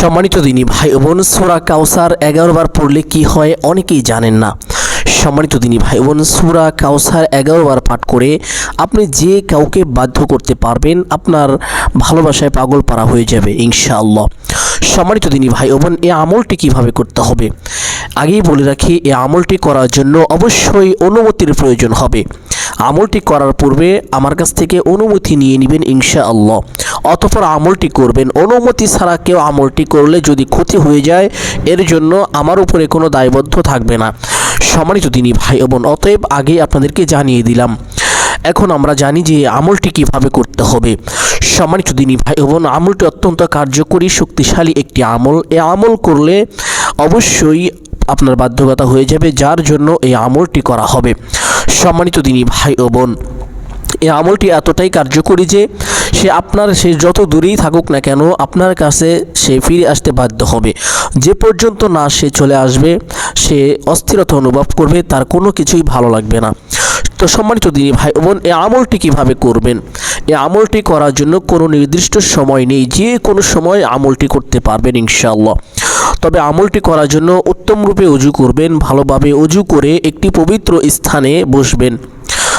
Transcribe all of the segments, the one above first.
সম্মানিত দিনী ভাই বোন সুরা কাউসার এগারো বার পড়লে কি হয় অনেকেই জানেন না। সম্মানিত দিনী ভাই বোন সুরা কাউসার এগারো বার পাঠ করে আপনি যে কাউকে বাধ্য করতে পারবেন, আপনার ভালোবাসায় পাগল পারা হয়ে যাবে, ইনশাআল্লাহ। সম্মানিত দিনী ভাই বোন এই আমলটি কীভাবে করতে হবে? আগেই বলে রাখি এই আমলটি করার জন্য অবশ্যই অনুমতির প্রয়োজন হবে। আমলটি করার পূর্বে আমার কাছ থেকে অনুমতি নিয়ে নেবেন, ইনশাআল্লাহ। অতপর আমলটি করবেন, অনুমতি ছাড়া কেউ আমলটি করলে যদি ক্ষতি হয়ে যায়, এর জন্য আমার উপরে কোনো দায়বদ্ধ থাকবে না। সম্মানিত তিনি ভাই বোন, অতএব আগে আপনাদেরকে জানিয়ে দিলাম, এখন আমরা জানি যে আমলটি কীভাবে করতে হবে। সম্মানিত দিনী ভাই বোন, আমলটি অত্যন্ত কার্যকরী, শক্তিশালী একটি আমল। এ আমল করলে অবশ্যই আপনার বাধ্যকতা হয়ে যাবে, যার জন্য এই আমলটি করা হবে। সম্মানিত দিনী ভাই ও বোন এই আমলটি এতটাই কার্যকরী যে সে আপনার সে যত দূরেই থাকুক না কেন, আপনার কাছে সে ফিরে আসতে বাধ্য হবে। যে পর্যন্ত না সে চলে আসবে, সে অস্থিরতা অনুভব করবে, তার কোনো কিছুই ভালো লাগবে না। তো সম্মানিত দিনী ভাই বোন এই আমলটি কীভাবে করবেন? এই আমলটি করার জন্য কোনো নির্দিষ্ট সময় নেই, যে কোনো সময় আমলটি করতে পারবেন ইনশাআল্লাহ। তবে আমলটি করার জন্য উত্তম রূপে অজু করবেন, ভালোভাবে অজু করে একটি পবিত্র স্থানে বসবেন।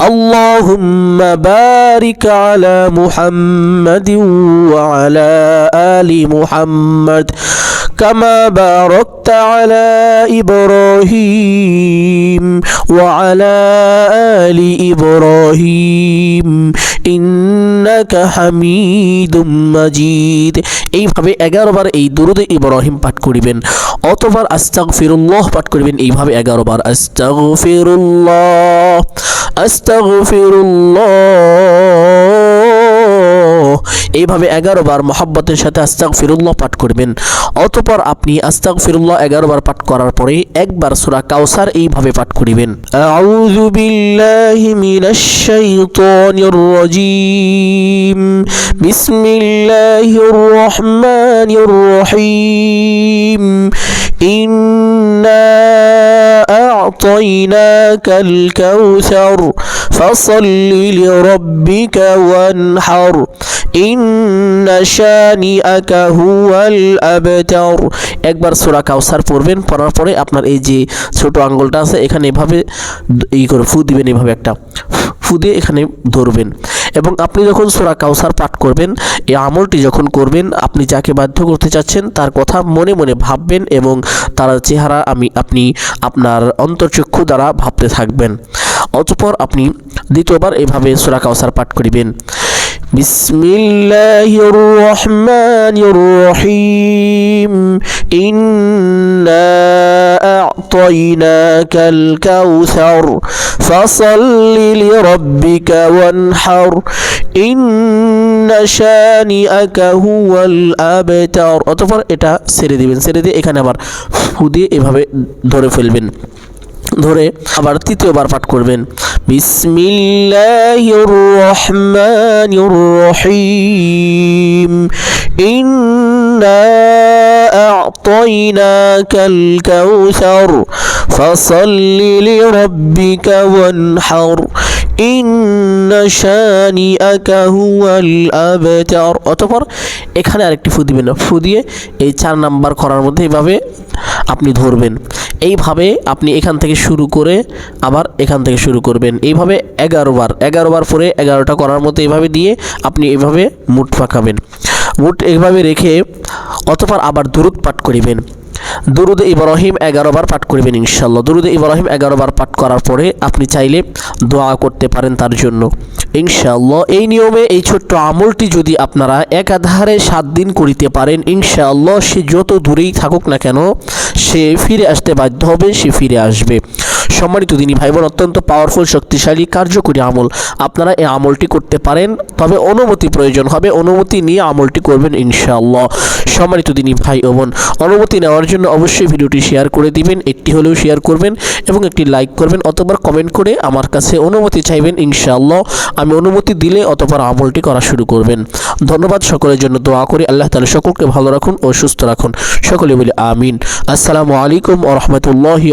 اللهم بارك على محمد وعلى آل محمد كما باركت على إبراهيم وعلى آل إبراهيم إنك حميد مجيد এইভাবে এগারো বার এই দুরুদে ইব্রাহিম পাঠ করিবেন অতবার আস্তাগফিরুল্লাহ পাঠ করিবেন এইভাবে এগারো বার আস্তাগফিরুল্লাহ এইভাবে এগারো বার মহাব্বতের সাথে আস্তাক ফিরুল্লাহ পাঠ করবেন। অতপর আপনি আস্তাক ফিরুল্লাহ এগারো বার পাঠ করার পরে একবার সুরা কাউসার এইভাবে পাঠ করিবেন। ইন্না أعطيناك الكوثر فصل لربك وانحر إن شانئك هو الأبتر একবার সূরা কাউসার পড়বেন পড়ার পরে আপনার এই যে ছোট আঙ্গুলটা আছে এখানে এভাবে ই করে ফু দিবেন এভাবে একটা ফু দিয়ে এখানে ধরবেন এবং আপনি যখন সূরা কাউসার পাঠ করবেন, এই আমলটি যখন করবেন, আপনি যাকে বাধ্য করতে চাচ্ছেন, তার কথা মনে মনে ভাববেন এবং তার চেহারা আমি, আপনি আপনার অন্তর্চক্ষু দ্বারা ভাবতে থাকবেন। অতপর আপনি দ্বিতীয়বার এভাবে সূরা কাউসার পাঠ করিবেন। বিসমিল্লাহির রহমানির রহিম। ইন্না আ'তাইনাকাল কাউসার ফাসাল্লি লিরাব্বিকা ওয়ানহার ইন্না শানিআকা হুয়াল আবতার অতঃপর এটা ছেড়ে দিবেন, ছেড়ে দিয়ে এখানে আবার ফু দিয়ে এভাবে ধরে ফেলবেন, ধরে আবার তৃতীয়বার পাঠ করবেন। বিসমিল্লাহির রহমানির রহিম। ইন্না আ'তাইনাকাল কাউসার ফাসাল্লি লিরাব্বিকা ওয়ানহার ইন্না শানিআকা হুয়াল আবতার অতঃপর এখানে আরেকটি ফু দিবেন। ফু দিয়ে এই চার নাম্বার করার মধ্যে এইভাবে আপনি ধরবেন। এইভাবে আপনি এখান থেকে শুরু করে আবার এখান থেকে শুরু করবেন। এইভাবে এগারো বার এগারো বার পরে এগারোটা করার মতো এইভাবে দিয়ে আপনি এইভাবে মুঠ পাকাবেন। মুঠ এইভাবে রেখে অতপর আবার দুরুদ পাঠ করিবেন। দুরুদ ইব্রাহিম এগারো বার পাঠ করবেন ইনশাল্লাহ। দুরুদ ইব্রাহিম এগারো বার পাঠ করার পরে আপনি চাইলে দোয়া করতে পারেন তার জন্য। ইনশাআল্লাহ এই নিয়মে এই ছোট্ট আমলটি যদি আপনারা একাধারে সাত দিন করিতে পারেন ইনশাআল্লাহ সে যত দূরেই থাকুক না কেন, সে ফিরে আসতে বাধ্য হবে, সে ফিরে আসবে। সম্মানিত দিনী ভাই বোন অত্যন্ত পাওয়ারফুল শক্তিশালী, কার্যকরী আমল। আপনারা এই আমলটি করতে পারেন, তবে অনুমতি প্রয়োজন হবে, অনুমতি নিয়ে আমলটি করবেন ইনশাআল্লাহ। সম্মানিত দিনী ভাই ও বোন, অনুমতি নেওয়ার জন্য অবশ্যই ভিডিওটি শেয়ার করে দিবেন, একটি হলেও শেয়ার করবেন এবং একটি লাইক করবেন অতবার কমেন্ট করে আমার কাছে অনুমতি চাইবেন ইনশাআল্লাহ। আমি অনুমতি দিলে অতবার আমলটি করা শুরু করবেন। ধন্যবাদ, সকলের জন্য দোয়া করি, আল্লাহ তালা সকলকে ভালো রাখুন ও সুস্থ রাখুন। সকলে বলি আমিন। আসসালামু আলাইকুম ও রহমতুল্লাহি